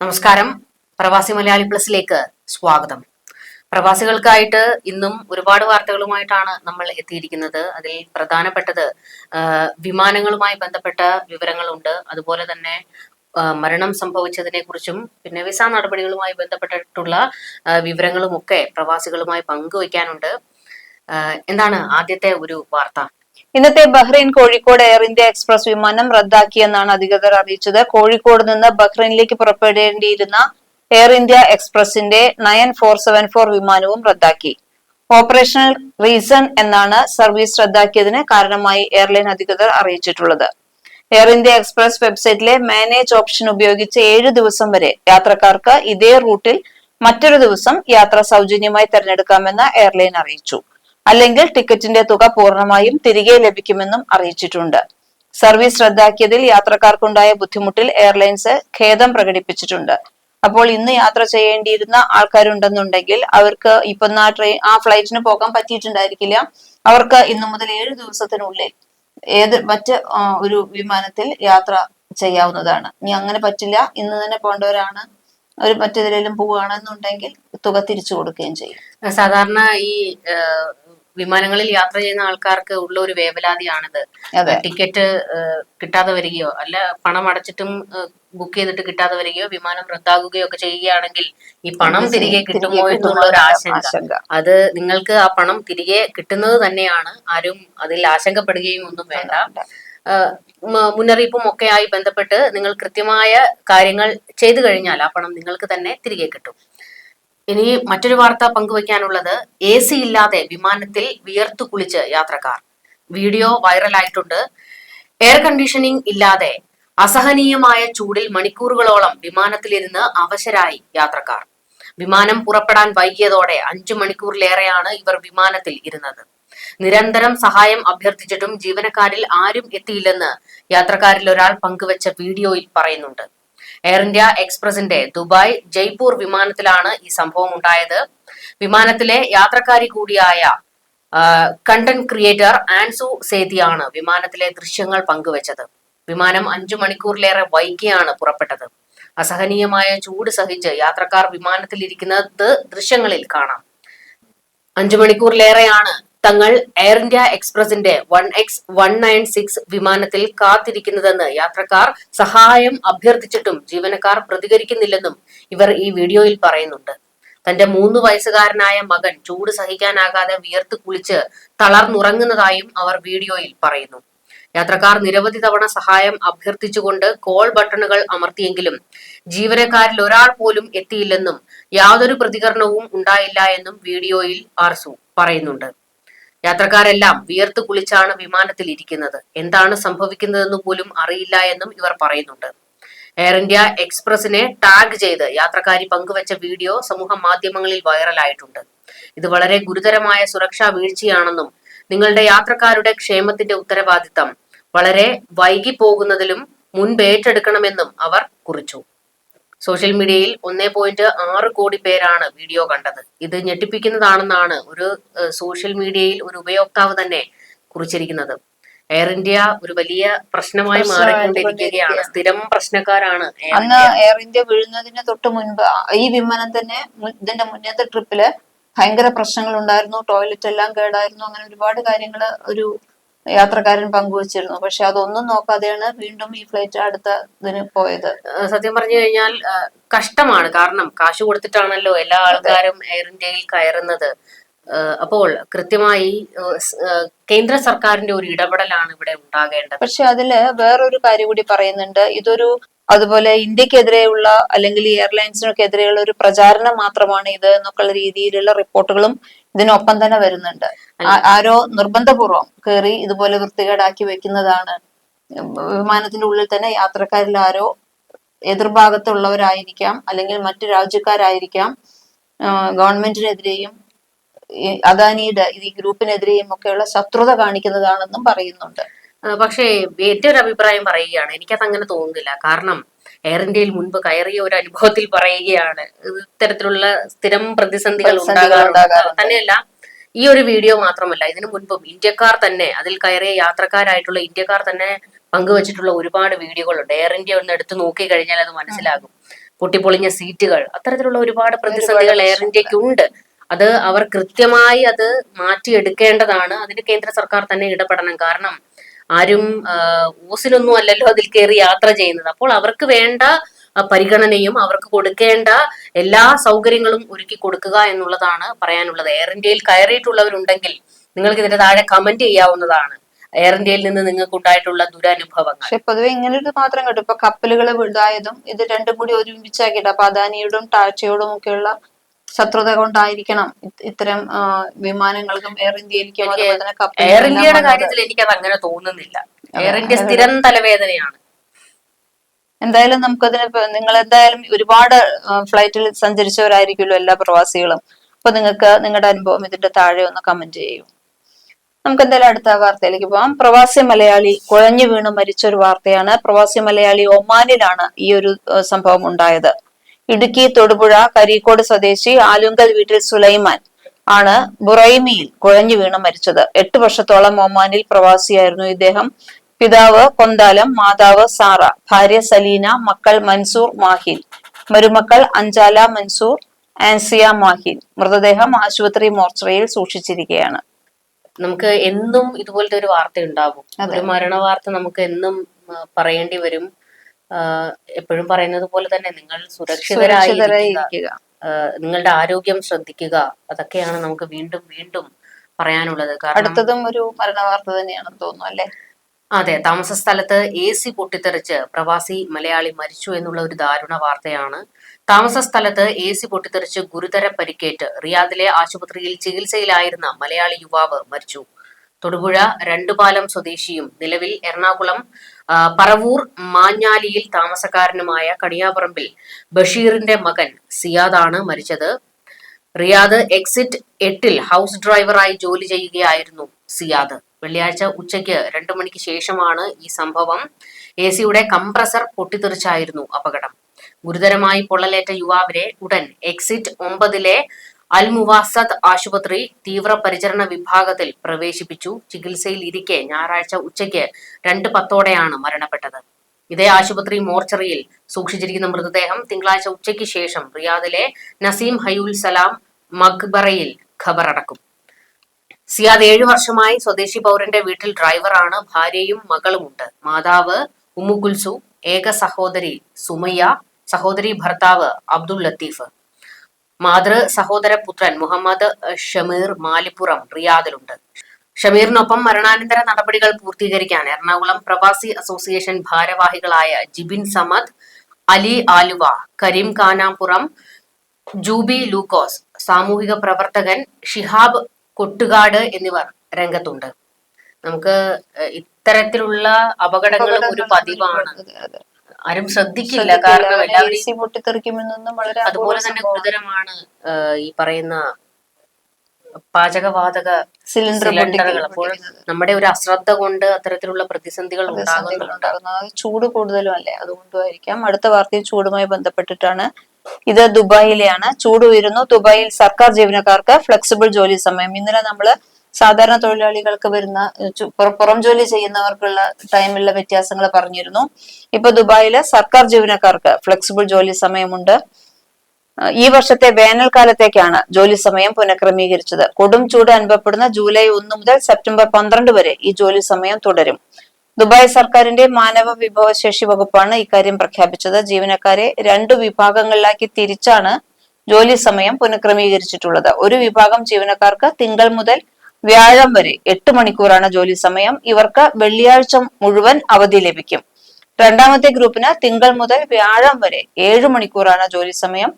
നമസ്കാരം. പ്രവാസി മലയാളി പ്ലസിലേക്ക് സ്വാഗതം. പ്രവാസികൾക്കായിട്ട് ഇന്നും ഒരുപാട് വാർത്തകളുമായിട്ടാണ് നമ്മൾ എത്തിയിരിക്കുന്നത്. അതിൽ പ്രധാനപ്പെട്ടത് വിമാനങ്ങളുമായി ബന്ധപ്പെട്ട വിവരങ്ങളുണ്ട്. അതുപോലെ തന്നെ മരണം സംഭവിച്ചതിനെ കുറിച്ചും പിന്നെ വിസ നടപടികളുമായി ബന്ധപ്പെട്ടിട്ടുള്ള വിവരങ്ങളുമൊക്കെ പ്രവാസികളുമായി പങ്കുവയ്ക്കാനുണ്ട്. എന്താണ് ആദ്യത്തെ ഒരു വാർത്ത? ഇന്നത്തെ Bahrain Kozhikode Air India Express വിമാനം റദ്ദാക്കിയെന്നാണ് അധികൃതർ അറിയിച്ചത്. കോഴിക്കോട് നിന്ന് ബഹ്റൈനിലേക്ക് പുറപ്പെടേണ്ടിയിരുന്ന എയർ ഇന്ത്യ എക്സ്പ്രസിന്റെ നയൻ ഫോർ സെവൻ ഫോർ വിമാനവും റദ്ദാക്കി. ഓപ്പറേഷണൽ റീസൺ എന്നാണ് സർവീസ് റദ്ദാക്കിയതിന് കാരണമായി എയർലൈൻ അധികൃതർ അറിയിച്ചിട്ടുള്ളത്. എയർ ഇന്ത്യ എക്സ്പ്രസ് വെബ്സൈറ്റിലെ മാനേജ് ഓപ്ഷൻ ഉപയോഗിച്ച് ഏഴ് ദിവസം വരെ യാത്രക്കാർക്ക് ഇതേ റൂട്ടിൽ മറ്റൊരു ദിവസം യാത്ര സൗജന്യമായി തെരഞ്ഞെടുക്കാമെന്ന് എയർലൈൻ അറിയിച്ചു. അല്ലെങ്കിൽ ടിക്കറ്റിന്റെ തുക പൂർണമായും തിരികെ ലഭിക്കുമെന്നും അറിയിച്ചിട്ടുണ്ട്. സർവീസ് റദ്ദാക്കിയതിൽ യാത്രക്കാർക്കുണ്ടായ ബുദ്ധിമുട്ടിൽ എയർലൈൻസ് ഖേദം പ്രകടിപ്പിച്ചിട്ടുണ്ട്. അപ്പോൾ ഇന്ന് യാത്ര ചെയ്യേണ്ടിയിരുന്ന ആൾക്കാരുണ്ടെന്നുണ്ടെങ്കിൽ അവർക്ക് ഇപ്പൊ ആ ട്രെയിൻ ആ ഫ്ലൈറ്റിന് പോകാൻ പറ്റിയിട്ടുണ്ടായിരിക്കില്ല. അവർക്ക് ഇന്നു മുതൽ ഏഴ് ദിവസത്തിനുള്ളിൽ ഏത് മറ്റ് ഒരു വിമാനത്തിൽ യാത്ര ചെയ്യാവുന്നതാണ്. ഇനി അങ്ങനെ പറ്റില്ല. ഇന്ന് തന്നെ പോകേണ്ടവരാണ്. ഒരു മറ്റേതിലും പോവുകയാണെന്നുണ്ടെങ്കിൽ തുക തിരിച്ചു കൊടുക്കുകയും ചെയ്യും. സാധാരണ ഈ വിമാനങ്ങളിൽ യാത്ര ചെയ്യുന്ന ആൾക്കാർക്ക് ഉള്ള ഒരു വേവലാതിയാണിത്. ടിക്കറ്റ് കിട്ടാതെ വരികയോ അല്ല പണം അടച്ചിട്ടും ബുക്ക് ചെയ്തിട്ട് കിട്ടാതെ വരികയോ വിമാനം റദ്ദാകുകയോ ഒക്കെ ചെയ്യുകയാണെങ്കിൽ ഈ പണം തിരികെ കിട്ടുമോ എന്നുള്ള ഒരു ആശങ്ക. അത് നിങ്ങൾക്ക് ആ പണം തിരികെ കിട്ടുന്നത് തന്നെയാണ്. ആരും അതിൽ ആശങ്കപ്പെടുകയും ഒന്നും വേണ്ട. മുന്നറിയിപ്പും ഒക്കെ ആയി ബന്ധപ്പെട്ട് നിങ്ങൾ കൃത്യമായ കാര്യങ്ങൾ ചെയ്തു കഴിഞ്ഞാൽ ആ പണം നിങ്ങൾക്ക് തന്നെ തിരികെ കിട്ടും. ഇനി മറ്റൊരു വാർത്ത പങ്കുവയ്ക്കാനുള്ളത് എ സി ഇല്ലാതെ വിമാനത്തിൽ വിയർത്തു കുളിച്ച് യാത്രക്കാർ. വീഡിയോ വൈറലായിട്ടുണ്ട്. എയർ കണ്ടീഷനിങ് ഇല്ലാതെ അസഹനീയമായ ചൂടിൽ മണിക്കൂറുകളോളം വിമാനത്തിലിരുന്ന് അവശരായി യാത്രക്കാർ. വിമാനം പുറപ്പെടാൻ വൈകിയതോടെ അഞ്ചു മണിക്കൂറിലേറെയാണ് ഇവർ വിമാനത്തിൽ ഇരുന്നത്. നിരന്തരം സഹായം അഭ്യർത്ഥിച്ചിട്ടും ജീവനക്കാരിൽ ആരും എത്തിയില്ലെന്ന് യാത്രക്കാരിൽ ഒരാൾ പങ്കുവച്ച വീഡിയോയിൽ പറയുന്നുണ്ട്. എയർ ഇന്ത്യ എക്സ്പ്രസിന്റെ ദുബായ് ജയ്പൂർ വിമാനത്തിലാണ് ഈ സംഭവം ഉണ്ടായത്. വിമാനത്തിലെ യാത്രക്കാരി കൂടിയായ കണ്ടന്റ് ക്രിയേറ്റർ ആൻസു സേതിയാണ് വിമാനത്തിലെ ദൃശ്യങ്ങൾ പങ്കുവച്ചത്. വിമാനം അഞ്ചു മണിക്കൂറിലേറെ വൈകിയാണ് പുറപ്പെട്ടത്. അസഹനീയമായ ചൂട് സഹിച്ച് യാത്രക്കാർ വിമാനത്തിൽ ഇരിക്കുന്നത് ദൃശ്യങ്ങളിൽ കാണാം. അഞ്ചു മണിക്കൂറിലേറെയാണ് തങ്ങൾ Air India എക്സ്പ്രസിന്റെ one X one nine six വിമാനത്തിൽ കാത്തിരിക്കുന്നതെന്ന് യാത്രക്കാർ സഹായം അഭ്യർത്ഥിച്ചിട്ടും ജീവനക്കാർ പ്രതികരിക്കുന്നില്ലെന്നും ഇവർ ഈ വീഡിയോയിൽ പറയുന്നുണ്ട്. തന്റെ മൂന്ന് വയസ്സുകാരനായ മകൻ ചൂട് സഹിക്കാനാകാതെ വിയർത്ത് കുളിച്ച് തളർന്നുറങ്ങുന്നതായും അവർ വീഡിയോയിൽ പറയുന്നു. യാത്രക്കാർ നിരവധി തവണ സഹായം അഭ്യർത്ഥിച്ചുകൊണ്ട് കോൾ ബട്ടണുകൾ അമർത്തിയെങ്കിലും ജീവനക്കാരിൽ ഒരാൾ പോലും എത്തിയില്ലെന്നും യാതൊരു പ്രതികരണവും ഉണ്ടായില്ല എന്നും വീഡിയോയിൽ ആർസു പറയുന്നുണ്ട്. യാത്രക്കാരെല്ലാം വിയർത്ത് കുളിച്ചാണ് വിമാനത്തിൽ ഇരിക്കുന്നത്. എന്താണ് സംഭവിക്കുന്നതെന്ന് പോലും അറിയില്ല എന്നും ഇവർ പറയുന്നുണ്ട്. എയർ ഇന്ത്യ എക്സ്പ്രസിനെ ടാഗ് ചെയ്ത് യാത്രക്കാരി പങ്കുവച്ച വീഡിയോ സമൂഹ മാധ്യമങ്ങളിൽ വൈറലായിട്ടുണ്ട്. ഇത് വളരെ ഗുരുതരമായ സുരക്ഷാ വീഴ്ചയാണെന്നും നിങ്ങളുടെ യാത്രക്കാരുടെ ക്ഷേമത്തിന്റെ ഉത്തരവാദിത്തം വളരെ വൈകി പോകുന്നതിലും മുൻപേറ്റെടുക്കണമെന്നും അവർ കുറിച്ചു. സോഷ്യൽ മീഡിയയിൽ ഒന്നേ പോയിന്റ് ആറ് കോടി പേരാണ് വീഡിയോ കണ്ടത്. ഇത് ഞെട്ടിപ്പിക്കുന്നതാണെന്നാണ് ഒരു സോഷ്യൽ മീഡിയയിൽ ഒരു ഉപയോക്താവ് തന്നെ കുറിച്ചിരിക്കുന്നത്. എയർ ഇന്ത്യ ഒരു വലിയ പ്രശ്നമായി മാറിക്കൊണ്ടിരിക്കുകയാണ്. സ്ഥിരം പ്രശ്നക്കാരാണ് അന്ന്. എയർ ഇന്ത്യ വീഴുന്നതിന് തൊട്ട് മുൻപ് ഈ വിമാനം തന്നെ ഇതിന്റെ മുന്നത്തെ ട്രിപ്പിൽ ഭയങ്കര പ്രശ്നങ്ങൾ ഉണ്ടായിരുന്നു ടോയ്ലറ്റ് എല്ലാം കേടായിരുന്നു. അങ്ങനെ ഒരുപാട് കാര്യങ്ങൾ ഒരു യാത്രക്കാരൻ പങ്കുവച്ചിരുന്നു. പക്ഷെ അതൊന്നും നോക്കാതെയാണ് വീണ്ടും ഈ ഫ്ലൈറ്റ് അടുത്ത ഇതിന് പോയത് സത്യം പറഞ്ഞു കഴിഞ്ഞാൽ കഷ്ടമാണ്. കാരണം കാശ് കൊടുത്തിട്ടാണല്ലോ എല്ലാ ആൾക്കാരും എയർ ഇന്ത്യയിൽ കയറുന്നത്. അപ്പോൾ കൃത്യമായി കേന്ദ്ര സർക്കാരിന്റെ ഒരു ഇടപെടലാണ് ഇവിടെ ഉണ്ടാകേണ്ടത്. പക്ഷെ അതിൽ വേറൊരു കാര്യം കൂടി പറയുന്നുണ്ട്. ഇതൊരു അതുപോലെ ഇന്ത്യക്കെതിരെയുള്ള അല്ലെങ്കിൽ എയർലൈൻസിനൊക്കെതിരെയുള്ള ഒരു പ്രചാരണം മാത്രമാണ് ഇത് എന്നൊക്കെയുള്ള രീതിയിലുള്ള റിപ്പോർട്ടുകളും ഇതിനൊപ്പം തന്നെ വരുന്നുണ്ട്. ആരോ നിർബന്ധപൂർവം കയറി ഇതുപോലെ വൃത്തികേടാക്കി വെക്കുന്നതാണ്. വിമാനത്തിന്റെ ഉള്ളിൽ തന്നെ യാത്രക്കാരിൽ ആരോ എതിർഭാഗത്തുള്ളവരായിരിക്കാം അല്ലെങ്കിൽ മറ്റു രാജ്യക്കാരായിരിക്കാം ഗവൺമെന്റിനെതിരെയും അദാനിയുടെ ഈ ഗ്രൂപ്പിനെതിരെയും ഒക്കെയുള്ള ശത്രുത കാണിക്കുന്നതാണെന്നും പറയുന്നുണ്ട്. പക്ഷേ എന്റെ ഒരു അഭിപ്രായം പറയുകയാണ്. എനിക്കത് അങ്ങനെ തോന്നുന്നില്ല. കാരണം എയർ ഇന്ത്യയിൽ മുൻപ് കയറിയ ഒരു അനുഭവത്തിൽ പറയുകയാണ്. ഇത്തരത്തിലുള്ള സ്ഥിരം പ്രതിസന്ധികൾ ഉണ്ടാകാറുണ്ട്. തന്നെയല്ല ഈ ഒരു വീഡിയോ മാത്രമല്ല ഇതിനു മുൻപും ഇന്ത്യക്കാർ തന്നെ അതിൽ കയറിയ യാത്രക്കാരായിട്ടുള്ള ഇന്ത്യക്കാർ തന്നെ പങ്കുവച്ചിട്ടുള്ള ഒരുപാട് വീഡിയോകളുണ്ട്. എയർ ഇന്ത്യ ഒന്ന് എടുത്തു നോക്കി കഴിഞ്ഞാൽ അത് മനസ്സിലാകും. പൊട്ടിപ്പൊളിഞ്ഞ സീറ്റുകൾ അത്തരത്തിലുള്ള ഒരുപാട് പ്രതിസന്ധികൾ എയർ ഇന്ത്യയ്ക്ക് ഉണ്ട്. അത് അവർ കൃത്യമായി അത് മാറ്റിയെടുക്കേണ്ടതാണ്. അതിന് കേന്ദ്ര സർക്കാർ തന്നെ ഇടപെടണം. കാരണം ആരും ഓസിലൊന്നും അല്ലല്ലോ അതിൽ കയറി യാത്ര ചെയ്യുന്നത്. അപ്പോൾ അവർക്ക് വേണ്ട പരിഗണനയും അവർക്ക് കൊടുക്കേണ്ട എല്ലാ സൗകര്യങ്ങളും ഒരുക്കി കൊടുക്കുക എന്നുള്ളതാണ് പറയാനുള്ളത്. എയർ ഇന്ത്യയിൽ കയറിയിട്ടുള്ളവരുണ്ടെങ്കിൽ നിങ്ങൾക്ക് ഇതിന്റെ താഴെ കമന്റ് ചെയ്യാവുന്നതാണ്. എയർ ഇന്ത്യയിൽ നിന്ന് നിങ്ങൾക്ക് ഉണ്ടായിട്ടുള്ള ദുരനുഭവങ്ങൾ. പക്ഷെ പൊതുവെ ഇങ്ങനെ ഒരു മാത്രം കേട്ടു. ഇപ്പൊ കപ്പലുകൾ ഇതായതും ഇത് രണ്ടും കൂടി ഒരുമിച്ചാക്കിയിട്ട് അപ്പൊ അദാനിയോടും ടാറ്റയോടും ഒക്കെയുള്ള ശത്രുത കൊണ്ടായിരിക്കണം ഇത്തരം വിമാനങ്ങൾക്കും എയർ ഇന്ത്യയിലേക്കും എയർ ഇന്ത്യയുടെ കാര്യത്തിൽ എനിക്ക് അത് അങ്ങനെ തോന്നുന്നില്ല. എയർ ഇന്ത്യ സ്ഥിരം തലവേദനയാണ്. എന്തായാലും നമുക്കതിന് നിങ്ങൾ എന്തായാലും ഒരുപാട് ഫ്ലൈറ്റിൽ സഞ്ചരിച്ചവരായിരിക്കുമല്ലോ എല്ലാ പ്രവാസികളും. അപ്പൊ നിങ്ങൾക്ക് നിങ്ങളുടെ അനുഭവം ഇതിന്റെ താഴെ ഒന്ന് കമന്റ് ചെയ്യൂ. നമുക്ക് എന്തായാലും അടുത്ത വാർത്തയിലേക്ക് പോവാം പ്രവാസി മലയാളി കുഴഞ്ഞു വീണ് മരിച്ച ഒരു വാർത്തയാണ്. പ്രവാസി മലയാളി ഒമാനിലാണ് ഈ ഒരു സംഭവം ഉണ്ടായത്. ഇടുക്കി തൊടുപുഴ കരീക്കോട് സ്വദേശി ആലുങ്കൽ വീട്ടിൽ സുലൈമാൻ ആണ് ബുറൈമിയിൽ കുഴഞ്ഞു വീണ് മരിച്ചത്. എട്ട് വർഷത്തോളം ഒമാനിൽ പ്രവാസിയായിരുന്നു ഇദ്ദേഹം. പിതാവ് കൊന്താലം മാതാവ് സാറ ഭാര്യ സലീന മക്കൾ മൻസൂർ മാഹിൻ മരുമക്കൾ അഞ്ചാല മൻസൂർ ആൻസിയ മാഹിൻ മൃതദേഹം ആശുപത്രി മോർച്ചറിയിൽ സൂക്ഷിച്ചിരിക്കുകയാണ്. നമുക്ക് എന്നും ഇതുപോലത്തെ ഒരു വാർത്ത ഉണ്ടാവും ഒരു മരണ വാർത്ത നമുക്ക് എന്നും പറയേണ്ടി വരും. എപ്പോഴും പറയുന്നത് പോലെ തന്നെ നിങ്ങൾ സുരക്ഷിതരായി സുരക്ഷിതരായി ഇരിക്കുക. ഇരിക്കുക നിങ്ങളുടെ ആരോഗ്യം ശ്രദ്ധിക്കുക. അതൊക്കെയാണ് നമുക്ക് വീണ്ടും വീണ്ടും പറയാനുള്ളത്. അടുത്തതും ഒരു മരണവാർത്ത തന്നെയാണെന്ന് തോന്നുന്നു അല്ലെ? അതെ താമസ സ്ഥലത്ത് എ സി പൊട്ടിത്തെറിച്ച് പ്രവാസി മലയാളി മരിച്ചു എന്നുള്ള ഒരു ദാരുണ വാർത്തയാണ്. താമസ സ്ഥലത്ത് എ സി പൊട്ടിത്തെറിച്ച് ഗുരുതര പരിക്കേറ്റ് റിയാദിലെ ആശുപത്രിയിൽ ചികിത്സയിലായിരുന്ന മലയാളി യുവാവ് മരിച്ചു. തൊടുപുഴ രണ്ടുപാലം സ്വദേശിയും നിലവിൽ എറണാകുളം പറവൂർ മാഞ്ഞാലിയിൽ താമസക്കാരനുമായ കണിയാപറമ്പിൽ ബഷീറിന്റെ മകൻ സിയാദാണ് മരിച്ചത്. റിയാദ് എക്സിറ്റ് എട്ടിൽ ഹൗസ് ഡ്രൈവറായി ജോലി ചെയ്യുകയായിരുന്നു സിയാദ്. വെള്ളിയാഴ്ച ഉച്ചയ്ക്ക് രണ്ടു മണിക്ക് ശേഷമാണ് ഈ സംഭവം. എ സിയുടെ കംപ്രസർ പൊട്ടിത്തെറിച്ചായിരുന്നു അപകടം. ഗുരുതരമായി പൊള്ളലേറ്റ യുവാവിനെ ഉടൻ എക്സിറ്റ് ഒമ്പതിലെ അൽ മുവാസദ് ആശുപത്രി തീവ്രപരിചരണ വിഭാഗത്തിൽ പ്രവേശിപ്പിച്ചു. ചികിത്സയിൽ ഇരിക്കെ ഞായറാഴ്ച ഉച്ചയ്ക്ക് രണ്ട് പത്തോടെയാണ് മരണപ്പെട്ടത്. ഇതേ ആശുപത്രി മോർച്ചറിയിൽ സൂക്ഷിച്ചിരിക്കുന്ന മൃതദേഹം തിങ്കളാഴ്ച ഉച്ചയ്ക്ക് ശേഷം റിയാദിലെ നസീം ഹയുൽ സലാം മഖ്ബറയിൽ ഖബറടക്കും. സിയാദ് ഏഴു വർഷമായി സ്വദേശി പൗരന്റെ വീട്ടിൽ ഡ്രൈവറാണ് ഭാര്യയും മകളുമുണ്ട്. മാതാവ് ഉമ്മുകുൽസു ഏക സഹോദരി സുമയ്യ സഹോദരി ഭർത്താവ് അബ്ദുൽ ലത്തീഫ്. മാതൃ സഹോദര പുത്രൻ മുഹമ്മദ് ഷമീർ മാലിപ്പുറം റിയാദിലുണ്ട്. ഷമീറിനൊപ്പം മരണാനന്തര നടപടികൾ പൂർത്തീകരിക്കാൻ എറണാകുളം പ്രവാസി അസോസിയേഷൻ ഭാരവാഹികളായ ജിബിൻ സമദ് അലി ആലുവ കരീം കാനാപുറം ജൂബി ലൂക്കോസ് സാമൂഹിക പ്രവർത്തകൻ ഷിഹാബ് കൊട്ടുകാട് എന്നിവർ രംഗത്തുണ്ട്. നമുക്ക് ഇത്തരത്തിലുള്ള അപകടങ്ങൾ ഒരു പതിവാണ്. ആരും ശ്രദ്ധിക്കില്ല. കാരണം എല്ലാവരും പൊട്ടിത്തെറിക്കുമെന്നൊന്നും വളരെ അതുപോലെ തന്നെ ഗുരുതരമാണ് ഈ പറയുന്ന പാചകവാതക സിലിണ്ടർ സിലിണ്ടറുകൾ. അപ്പോൾ നമ്മുടെ ഒരു അശ്രദ്ധ കൊണ്ട് അത്തരത്തിലുള്ള പ്രതിസന്ധികൾ ഉണ്ടാകുന്നുണ്ട്. ചൂട് കൂടുതലും അല്ലേ? അതുകൊണ്ടുമായിരിക്കാം. അടുത്ത വാർത്തയും ചൂടുമായി ബന്ധപ്പെട്ടിട്ടാണ്. ഇത് ദുബായിലെയാണ്. ചൂട് ഉയരുന്നു. ദുബായിൽ സർക്കാർ ജീവനക്കാർക്ക് ഫ്ലെക്സിബിൾ ജോലി സമയം. ഇന്നലെ നമ്മൾ സാധാരണ തൊഴിലാളികൾക്ക് വരുന്ന പുറം ജോലി ചെയ്യുന്നവർക്കുള്ള ടൈമിലുള്ള വ്യത്യാസങ്ങൾ പറഞ്ഞിരുന്നു. ഇപ്പൊ ദുബായിലെ സർക്കാർ ജീവനക്കാർക്ക് ഫ്ലെക്സിബിൾ ജോലി സമയമുണ്ട്. ഈ വർഷത്തെ വേനൽക്കാലത്തേക്കാണ് ജോലി സമയം പുനഃക്രമീകരിച്ചത്. കൊടും ചൂട് അനുഭവപ്പെടുന്ന ജൂലൈ ഒന്ന് മുതൽ സെപ്റ്റംബർ പന്ത്രണ്ട് വരെ ഈ ജോലി സമയം തുടരും. ദുബായ് സർക്കാരിന്റെ മാനവ വിഭവശേഷി വകുപ്പാണ് ഇക്കാര്യം പ്രഖ്യാപിച്ചത്. ജീവനക്കാരെ രണ്ടു വിഭാഗങ്ങളിലാക്കി തിരിച്ചാണ് ജോലി സമയം പുനഃക്രമീകരിച്ചിട്ടുള്ളത്. ഒരു വിഭാഗം ജീവനക്കാർക്ക് തിങ്കൾ മുതൽ വ്യാഴം വരെ എട്ട് മണിക്കൂറാണ് ജോലി സമയം. ഇവർക്ക് വെള്ളിയാഴ്ച മുഴുവൻ അവധി ലഭിക്കും. രണ്ടാമത്തെ ഗ്രൂപ്പിന് തിങ്കൾ മുതൽ വ്യാഴം വരെ ഏഴ് മണിക്കൂറാണ് ജോലി സമയം.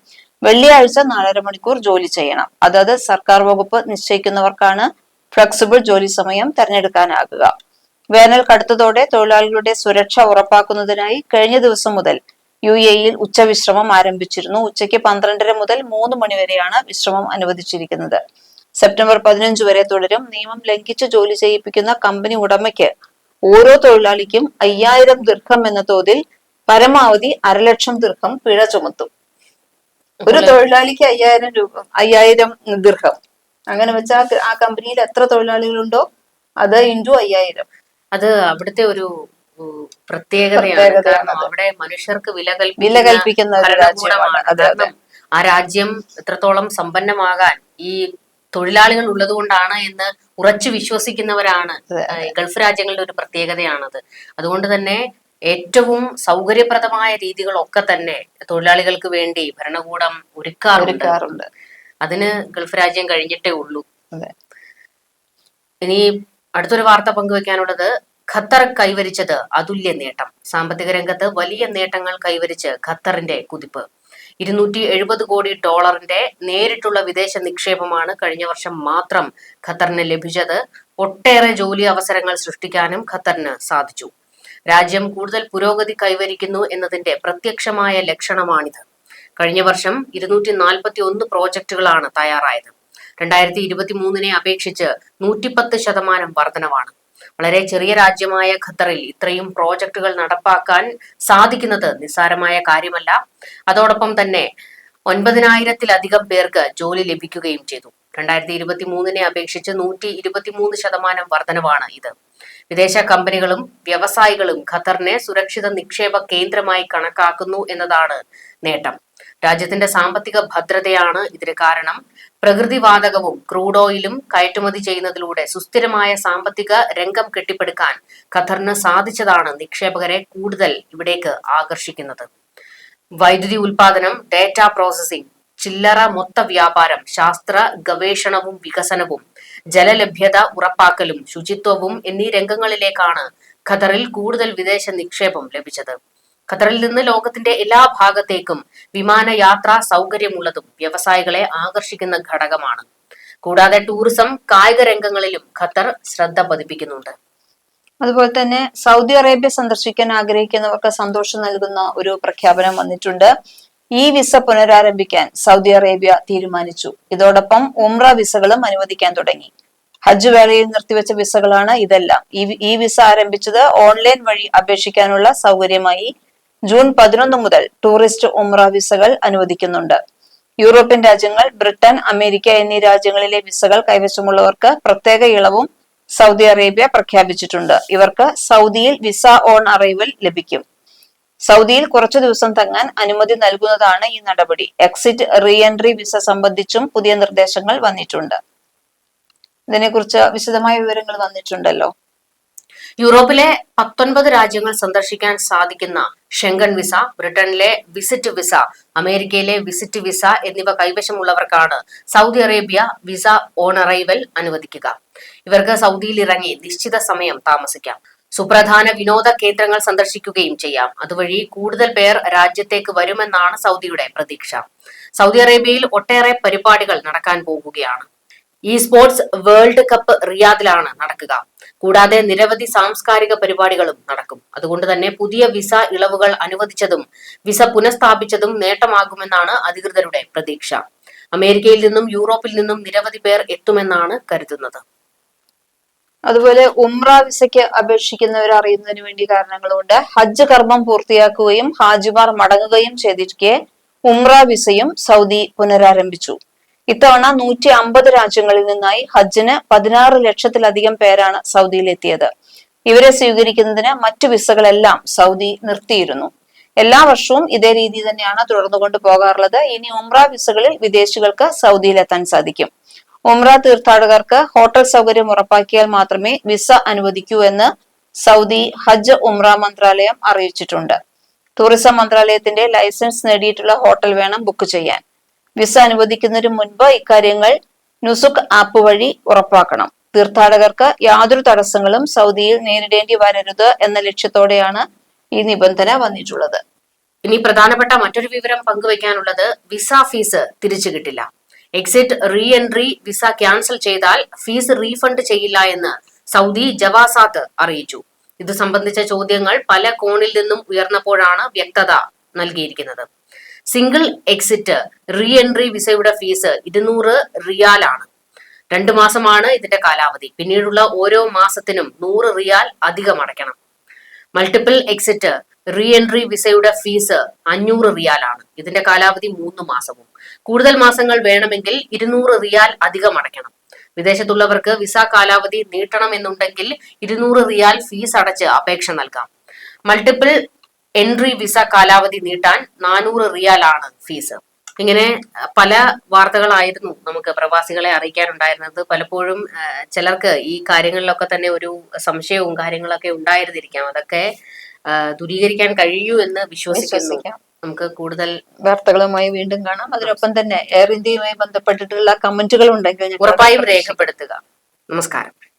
വെള്ളിയാഴ്ച നാലര മണിക്കൂർ ജോലി ചെയ്യണം. അതായത് സർക്കാർ വകുപ്പ് നിശ്ചയിക്കുന്നവർക്കാണ് ഫ്ലെക്സിബിൾ ജോലി സമയം തെരഞ്ഞെടുക്കാനാകുക. വേനൽ കടുത്തതോടെ തൊഴിലാളികളുടെ സുരക്ഷ ഉറപ്പാക്കുന്നതിനായി കഴിഞ്ഞ ദിവസം മുതൽ യു എയിൽ ഉച്ചവിശ്രമം ആരംഭിച്ചിരുന്നു. ഉച്ചയ്ക്ക് പന്ത്രണ്ടര മുതൽ മൂന്ന് മണിവരെയാണ് വിശ്രമം അനുവദിച്ചിരിക്കുന്നത്. സെപ്റ്റംബർ പതിനഞ്ച് വരെ തുടരും. നിയമം ലംഘിച്ച് ജോലി ചെയ്യിപ്പിക്കുന്ന കമ്പനി ഉടമയ്ക്ക് ഓരോ തൊഴിലാളിക്കും അയ്യായിരം ദീർഘം എന്ന തോതിൽ പരമാവധി അരലക്ഷം ദീർഘം പിഴ ചുമത്തും. ഒരു തൊഴിലാളിക്ക് അയ്യായിരം രൂപ അയ്യായിരം ദീർഘം. അങ്ങനെ വെച്ചാൽ ആ കമ്പനിയിൽ എത്ര തൊഴിലാളികളുണ്ടോ അത് ഇന്റു അയ്യായിരം. അത് അവിടുത്തെ ഒരു പ്രത്യേകതയാണ്. കാരണം അവിടെ മനുഷ്യർക്ക് വില വില കൽപ്പിക്കുന്ന ആ രാജ്യം എത്രത്തോളം സമ്പന്നമാകാൻ ഈ തൊഴിലാളികൾ ഉള്ളത് കൊണ്ടാണ് എന്ന് ഉറച്ചു വിശ്വസിക്കുന്നവരാണ് ഗൾഫ് രാജ്യങ്ങളുടെ ഒരു പ്രത്യേകതയാണത്. അതുകൊണ്ട് തന്നെ ഏറ്റവും സൗകര്യപ്രദമായ രീതികളൊക്കെ തന്നെ തൊഴിലാളികൾക്ക് വേണ്ടി ഭരണകൂടം ഒരുക്കാറുണ്ട്. ഒരുക്കാറുണ്ട്. അതിന് ഗൾഫ് രാജ്യം കഴിഞ്ഞിട്ടേ ഉള്ളൂ. ഇനി അടുത്തൊരു വാർത്ത പങ്കുവെക്കാനുള്ളത് ഖത്തർ കൈവരിച്ചത് അതുല്യ നേട്ടം. സാമ്പത്തിക രംഗത്ത് വലിയ നേട്ടങ്ങൾ കൈവരിച്ച് ഖത്തറിന്റെ കുതിപ്പ്. ഇരുന്നൂറ്റി എഴുപത് കോടി ഡോളറിന്റെ നേരിട്ടുള്ള വിദേശ നിക്ഷേപമാണ് കഴിഞ്ഞ വർഷം മാത്രം ഖത്തറിന് ലഭിച്ചത്. ഒട്ടേറെ ജോലി അവസരങ്ങൾ സൃഷ്ടിക്കാനും ഖത്തറിന് സാധിച്ചു. രാജ്യം കൂടുതൽ പുരോഗതി കൈവരിക്കുന്നു എന്നതിന്റെ പ്രത്യക്ഷമായ ലക്ഷണമാണിത്. കഴിഞ്ഞ വർഷം ഇരുന്നൂറ്റി നാൽപ്പത്തി ഒന്ന് പ്രോജക്റ്റുകളാണ് തയ്യാറായത്. രണ്ടായിരത്തി ഇരുപത്തി മൂന്നിനെ അപേക്ഷിച്ച് നൂറ്റിപ്പത്ത് ശതമാനം വർധനവാണ്. വളരെ ചെറിയ രാജ്യമായ ഖത്തറിൽ ഇത്രയും പ്രോജക്റ്റുകൾ നടപ്പാക്കാൻ സാധിക്കുന്നത് നിസ്സാരമായ കാര്യമല്ല. അതോടൊപ്പം തന്നെ ഒൻപതിനായിരത്തിലധികം പേർക്ക് ജോലി ലഭിക്കുകയും ചെയ്തു. രണ്ടായിരത്തി ഇരുപത്തി മൂന്നിനെ അപേക്ഷിച്ച് നൂറ്റി ഇരുപത്തിമൂന്ന് ശതമാനം വർധനവാണ് ഇത്. വിദേശ കമ്പനികളും വ്യവസായികളും ഖത്തറിനെ സുരക്ഷിത നിക്ഷേപ കേന്ദ്രമായി കണക്കാക്കുന്നു എന്നതാണ് നേട്ടം. രാജ്യത്തിന്റെ സാമ്പത്തിക ഭദ്രതയാണ് ഇതിന് കാരണം. പ്രകൃതിവാതകവും ക്രൂഡ് ഓയിലും കയറ്റുമതി ചെയ്യുന്നതിലൂടെ സുസ്ഥിരമായ സാമ്പത്തിക രംഗം കെട്ടിപ്പടുക്കാൻ ഖത്തറിന് സാധിച്ചതാണ് നിക്ഷേപകരെ കൂടുതൽ ഇവിടേക്ക് ആകർഷിക്കുന്നത്. വൈദ്യുതി ഉൽപാദനം ഡേറ്റ പ്രോസസിംഗ് ചില്ലറ മൊത്ത വ്യാപാരം ശാസ്ത്ര ഗവേഷണവും വികസനവും ജലലഭ്യത ഉറപ്പാക്കലും ശുചിത്വവും എന്നീ രംഗങ്ങളിലേക്കാണ് ഖത്തറിൽ കൂടുതൽ വിദേശ നിക്ഷേപം ലഭിച്ചത്. ഖത്തറിൽ നിന്ന് ലോകത്തിന്റെ എല്ലാ ഭാഗത്തേക്കും വിമാനയാത്രാ സൗകര്യമുള്ളതും വ്യവസായികളെ ആകർഷിക്കുന്ന ഘടകമാണ്. കൂടാതെ ടൂറിസം കായിക രംഗങ്ങളിലും ഖത്തർ ശ്രദ്ധ പതിപ്പിക്കുന്നുണ്ട്. അതുപോലെ തന്നെ സൗദി അറേബ്യ സന്ദർശിക്കാൻ ആഗ്രഹിക്കുന്നവർക്ക് സന്തോഷം നൽകുന്ന ഒരു പ്രഖ്യാപനം വന്നിട്ടുണ്ട്. ഈ വിസ പുനരാരംഭിക്കാൻ സൗദി അറേബ്യ തീരുമാനിച്ചു. ഇതോടൊപ്പം ഉംറ വിസകളും അനുവദിക്കാൻ തുടങ്ങി. ഹജ്ജ് വേളയിൽ നിർത്തിവെച്ച വിസകളാണ് ഇതെല്ലാം. ഈ ഈ വിസ ആരംഭിച്ചത് ഓൺലൈൻ വഴി അപേക്ഷിക്കാനുള്ള സൗകര്യമായി ജൂൺ പതിനൊന്ന് മുതൽ ടൂറിസ്റ്റ് ഉംറ വിസകൾ അനുവദിക്കുന്നുണ്ട്. യൂറോപ്യൻ രാജ്യങ്ങൾ ബ്രിട്ടൻ അമേരിക്ക എന്നീ രാജ്യങ്ങളിലെ വിസകൾ കൈവശമുള്ളവർക്ക് പ്രത്യേക ഇളവും സൗദി അറേബ്യ പ്രഖ്യാപിച്ചിട്ടുണ്ട്. ഇവർക്ക് സൗദിയിൽ വിസ ഓൺ അറൈവൽ ലഭിക്കും. സൗദിയിൽ കുറച്ചു ദിവസം തങ്ങാൻ അനുമതി നൽകുന്നതാണ് ഈ നടപടി. എക്സിറ്റ് റീ എൻട്രി വിസ സംബന്ധിച്ചും പുതിയ നിർദ്ദേശങ്ങൾ വന്നിട്ടുണ്ട്. ഇതിനെക്കുറിച്ച് വിശദമായ വിവരങ്ങൾ വന്നിട്ടുണ്ടല്ലോ. യൂറോപ്പിലെ പത്തൊൻപത് രാജ്യങ്ങൾ സന്ദർശിക്കാൻ സാധിക്കുന്ന ഷെങ്കൻ വിസ ബ്രിട്ടനിലെ വിസിറ്റ് വിസ അമേരിക്കയിലെ വിസിറ്റ് വിസ എന്നിവ കൈവശമുള്ളവർക്കാണ് Saudi Arabia visa on arrival അനുവദിക്കുക. ഇവർക്ക് സൗദിയിൽ ഇറങ്ങി നിശ്ചിത സമയം താമസിക്കാം. സുപ്രധാന വിനോദ കേന്ദ്രങ്ങൾ സന്ദർശിക്കുകയും ചെയ്യാം. അതുവഴി കൂടുതൽ പേർ രാജ്യത്തേക്ക് വരുമെന്നാണ് സൗദിയുടെ പ്രതീക്ഷ. സൗദി അറേബ്യയിൽ ഒട്ടേറെ പരിപാടികൾ നടക്കാൻ പോകുകയാണ്. ഈ സ്പോർട്സ് വേൾഡ് കപ്പ് റിയാദിലാണ് നടക്കുക. കൂടാതെ നിരവധി സാംസ്കാരിക പരിപാടികളും നടക്കും. അതുകൊണ്ട് തന്നെ പുതിയ വിസ ഇളവുകൾ അനുവദിച്ചതും വിസ പുനഃസ്ഥാപിച്ചതും നേട്ടമാകുമെന്നാണ് അധികൃതരുടെ പ്രതീക്ഷ. അമേരിക്കയിൽ നിന്നും യൂറോപ്പിൽ നിന്നും നിരവധി പേർ എത്തുമെന്നാണ് കരുതുന്നത്. അതുപോലെ ഉംറ വിസയ്ക്ക് അപേക്ഷിക്കുന്നവർ അറിയുന്നതിന് വേണ്ടി കാരണങ്ങളുണ്ട്. ഹജ്ജ് കർമ്മം പൂർത്തിയാക്കുകയും ഹാജിമാർ മടങ്ങുകയും ചെയ്തിരിക്കെ ഉംറ വിസയും സൗദി പുനരാരംഭിച്ചു. ഇത്തവണ നൂറ്റി അമ്പത് രാജ്യങ്ങളിൽ നിന്നായി ഹജ്ജിന് പതിനാറ് ലക്ഷത്തിലധികം പേരാണ് സൗദിയിൽ എത്തിയത് ഇവരെ സ്വീകരിക്കുന്നതിന് മറ്റു വിസകളെല്ലാം സൗദി നിർത്തിയിരുന്നു. എല്ലാ വർഷവും ഇതേ രീതി തന്നെയാണ് തുടർന്നുകൊണ്ട് പോകാറുള്ളത്. ഇനി ഉംറ വിസകളിൽ വിദേശികൾക്ക് സൗദിയിൽ എത്താൻ സാധിക്കും. ഉംറ തീർത്ഥാടകർക്ക് ഹോട്ടൽ സൗകര്യം ഉറപ്പാക്കിയാൽ മാത്രമേ വിസ അനുവദിക്കൂ എന്ന് സൗദി ഹജ്ജ് ഉംറ മന്ത്രാലയം അറിയിച്ചിട്ടുണ്ട്. ടൂറിസം മന്ത്രാലയത്തിന്റെ ലൈസൻസ് നേടിയിട്ടുള്ള ഹോട്ടൽ വേണം ബുക്ക് ചെയ്യാൻ. വിസ അനുവദിക്കുന്നതിന് മുൻപ് ഇക്കാര്യങ്ങൾ നുസുക് ആപ്പ് വഴി ഉറപ്പാക്കണം. തീർത്ഥാടകർക്ക് യാതൊരു തടസ്സങ്ങളും സൗദിയിൽ നേരിടേണ്ടി വരരുത് എന്ന ലക്ഷ്യത്തോടെയാണ് ഈ നിബന്ധന വന്നിട്ടുള്ളത്. ഇനി പ്രധാനപ്പെട്ട മറ്റൊരു വിവരം പങ്കുവയ്ക്കാനുള്ളത് വിസ ഫീസ് തിരിച്ചു കിട്ടില്ല. Exit re entry visa cancel ചെയ്താൽ ഫീസ് റീഫണ്ട് ചെയ്യില്ല എന്ന് സൗദി ജവാസാത്ത് അറിയിച്ചു. ഇത് സംബന്ധിച്ച ചോദ്യങ്ങൾ പല കോണിൽ നിന്നും ഉയർന്നപ്പോഴാണ് വ്യക്തത നൽകിയിരിക്കുന്നത്. സിംഗിൾ എക്സിറ്റ് റീ എൻട്രി വിസയുടെ ഫീസ് ഇരുന്നൂറ് ആണ് രണ്ടു മാസമാണ് ഇതിന്റെ കാലാവധി. പിന്നീടുള്ള ഓരോ മാസത്തിനും നൂറ് റിയാൽ അധികം അടയ്ക്കണം. മൾട്ടിപ്പിൾ എക്സിറ്റ് റീ എൻട്രി വിസയുടെ ഫീസ് അഞ്ഞൂറ് ആണ് ഇതിന്റെ കാലാവധി മൂന്ന് മാസവും. കൂടുതൽ മാസങ്ങൾ വേണമെങ്കിൽ ഇരുന്നൂറ് റിയാൽ അധികം അടയ്ക്കണം. വിദേശത്തുള്ളവർക്ക് വിസ കാലാവധി നീട്ടണം എന്നുണ്ടെങ്കിൽ ഇരുന്നൂറ് റിയാൽ ഫീസ് അടച്ച് അപേക്ഷ നൽകാം. മൾട്ടിപ്പിൾ എൻട്രി വിസ കാലാവധി നീട്ടാൻ നാനൂറ് റിയാലാണ് ഫീസ്. ഇങ്ങനെ പല വാർത്തകളായിരുന്നു നമുക്ക് പ്രവാസികളെ അറിയിക്കാനുണ്ടായിരുന്നത്. പലപ്പോഴും ചിലർക്ക് ഈ കാര്യങ്ങളിലൊക്കെ തന്നെ ഒരു സംശയവും കാര്യങ്ങളൊക്കെ ഉണ്ടായിരുന്നിരിക്കാം. അതൊക്കെ ദൂരീകരിക്കാൻ കഴിയൂ എന്ന് വിശ്വസിക്കുന്നു. വിശ്വസിക്കാം. നമുക്ക് കൂടുതൽ വാർത്തകളുമായി വീണ്ടും കാണാം. അതിനൊപ്പം തന്നെ എയർ ഇന്ത്യയുമായി ബന്ധപ്പെട്ടിട്ടുള്ള കമന്റുകൾ ഉണ്ടെങ്കിൽ ഉറപ്പായും രേഖപ്പെടുത്തുക. നമസ്കാരം.